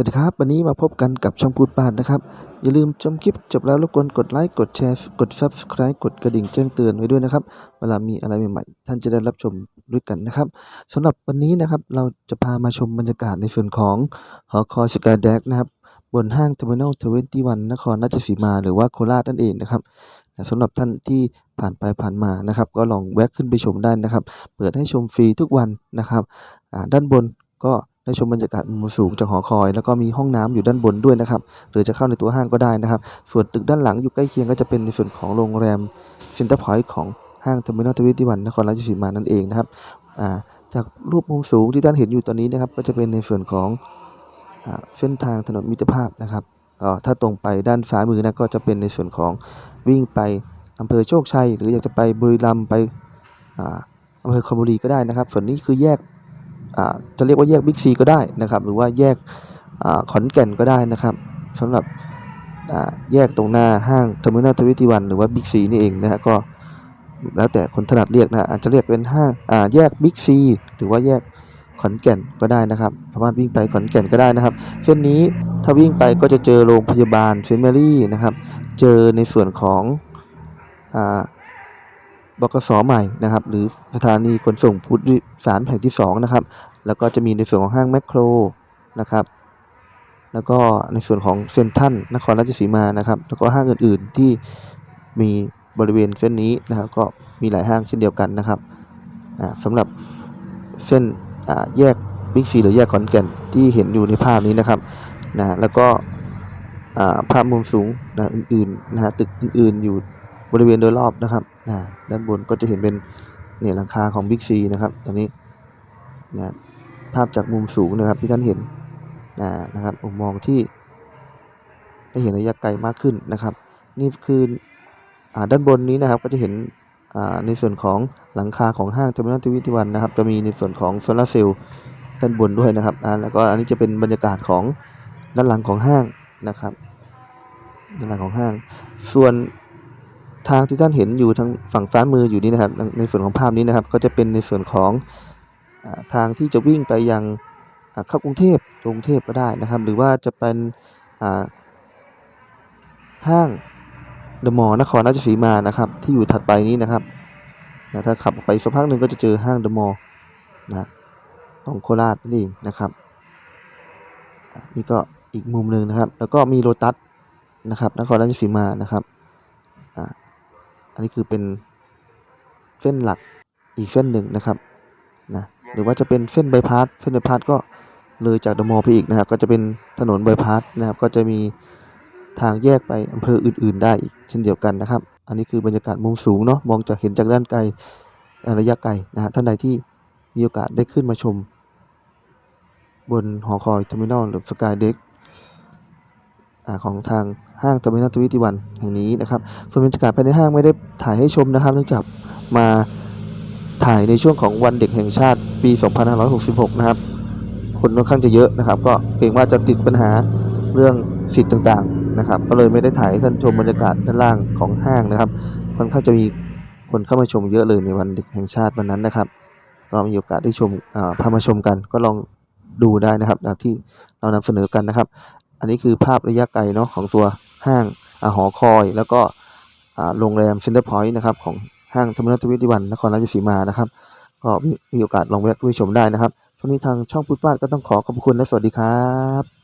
วัสดีครับ วันนี้มาพบกันกับช่องพูดบานนะครับ อย่าลืมชมคลิปจบแล้วรบกวนกดไลค์กดแชร์กด Subscribe กดกระดิ่งแจ้งเตือนไว้ด้วยนะครับ เวลามีอะไรใหม่ๆ ท่านจะได้รับชมด้วยกันนะครับสำหรับวันนี้นะครับเราจะพามาชมบรรยากาศในส่วนของหอคอยสกายแดกนะครับ บนห้างเทอร์มินอลทเวนตี้วันนครราชสีมาหรือว่าโคราชนั่นเองนะครับสำหรับท่านที่ผ่านไปผ่านมานะครับ ก็ลองแวะขึ้นไปชมได้นะครับ เปิดให้ชมฟรีทุกวันนะครับด้านบนก็ ได้ชมบรรยากาศมุมสูงจากหอคอย แล้วก็มีห้องน้ำอยู่ด้านบนด้วยนะครับหรือจะเข้าในตัวห้างก็ได้นะครับ ส่วนตึกด้านหลังอยู่ใกล้เคียงก็จะเป็นในส่วนของโรงแรมเซ็นเตอร์พอยต์ของห้างเทอร์มินอลทวนตี้วันนครราชสีมานั่นเองนะครับจากรูปมุมสูงที่ท่านเห็นอยู่ตอนนี้นะครับ ก็จะเป็นในส่วนของอเส้นทางถนนมิตรภาพนะครับก็ถ้าตรงไปด้านซ้ายมือนะก็จะเป็นในส่วนของวิ่งไปอำเภอโชคชัย หรืออยากจะไปบุรีรัมย์ไปอำเภอคอมบุรีก็ได้นะครับ ส่วนนี้คือแยก จะเรียกว่าแยกบิ๊กซีก็ได้นะครับ หรือว่าแยกอขอนแก่นก็ได้นะครับสำหรับแยกตรงหน้าห้างเทอร์มินอลทวนตี้วันหรือว่าบิ๊กซีนี่เองนะฮะก็แล้วแต่คนถนัดเรียกนะอาจจะเรียกเป็นห้างแยกบิ๊กซีหรือว่าแยกขอนแก่นก็ได้นะครับสามารถวิ่งไปขอนแก่นก็ได้นะครับ เส้นนี้ถ้าวิ่งไปก็จะเจอโรงพยาบาลเฟมิลี่นะครับ เจอในส่วนของอ่า บกสใหม่นะครับ หรือสถานีขนส่งผู้โดยสารแห่งที่สองนะครับ แล้วก็จะมีในส่วนของห้างแมคโครนะครับ แล้วก็ในส่วนของเซ็นทัลนครราชสีมานะครับ แล้วก็ห้างอื่นๆที่มีบริเวณเส้นนี้นะครับ ก็มีหลายห้างเช่นเดียวกันนะครับอ่าสำหรับเส้นแยกบิ๊กซีหรือแยกขอนแก่นที่เห็นอยู่ในภาพนี้นะครับนะแล้วก็ภาพมุมสูงนะอื่นๆนะฮะตึกอื่นๆอยู่ บริเวณโดยรอบนะครับนะด้านบนก็จะเห็นเป็นเนี่ยหลังคาของบิ๊กซีนะครับตอนนี้นะภาพจากมุมสูงนะครับที่ท่านเห็นนะนะครับมุมมองที่ได้เห็นระยะไกลมากขึ้นนะครับ นี่คืออด้านบนนี้นะครับก็จะเห็นในส่วนของหลังคาของห้างเทอร์มินอลทวิตวันนะครับ จะมีในส่วนของโซลาร์เซลล์ด้านบนด้วยนะครับแล้วก็อันนี้จะเป็นบรรยากาศของด้านหลังของห้างนะครับด้านหลังของห้าง ส่วน ทางที่ท่านเห็นอยู่ทางฝั่งซ้ามืออยู่นี้นะครับ ในส่วนของภาพนี้นะครับ ก็จะเป็นในส่วนของทางที่จะวิ่งไปยังเข้ากรุงเทพกรุงเทพก็ได้นะครับ หรือว่าจะเป็นห้างเดอะมอลล์นครราชสีมานะครับ ที่อยู่ถัดไปนี้นะครับนะถ้าขับออกไปสักพักหนึ่งก็จะเจอห้างเดอะมอลล์นะของโคราชนั่นเองนะครับนี่ก็อีกมุมหนึ่งนะครับ แล้วก็มีโลตัสนะครับนครราชสีมานะครับอ่า อันนี้คือเป็นเส้นหลักอีกเส้นหนึ่งนะครับนะหรือว่าจะเป็นเส้นบายพาสเส้นบายพาสก็เลยจากเดอะมอลล์ไปอีกนะครับ ก็จะเป็นถนนบายพาสนะครับ ก็จะมีทางแยกไปอำเภออื่น ๆ ได้อีกเช่นเดียวกันนะครับ อันนี้คือบรรยากาศมุมสูงเนาะมองจากเห็นจากด้านไกลระยะไกลนะฮะท่านใดที่มีโอกาสได้ขึ้นมาชม บนหอคอยเทอร์มินอลหรือสกายเด็ก ของทางห้างเทอร์มินอลทวิตี้วันแห่งนี้นะครับส่วนบรรยากาศภายในห้างไม่ได้ถ่ายให้ชมนะครับ เนื่องจากมาถ่ายในช่วงของวันเด็กแห่งชาติปี 2566 นะครับ คนค่อนข้างจะเยอะนะครับ ก็เกรงว่าจะติดปัญหาเรื่องสิทธิ์ต่างๆนะครับ ก็เลยไม่ได้ถ่ายให้ท่านชมบรรยากาศด้านล่างของห้างนะครับค่อนข้างจะมีคนเข้ามาชมเยอะเลยในวันเด็กแห่งชาติวันนั้นนะครับ ก็มีโอกาสได้ชมพามาชมกันก็ลองดูได้นะครับที่เรานำเสนอกันนะครับ อันนี้คือภาพระยะไกลเนาะของตัวห้างอาหอคอย แล้วก็โรงแรมเซ็นเตอร์พอยต์นะครับของห้างเทอร์มินอลทวิทยวันนครราชสีมานะครับ ก็มีมีโอกาสลองแวะไปชมได้นะครับช่วงนี้ทางช่องพุทธบ้านก็ต้องขอขอบคุณและสวัสดีครับ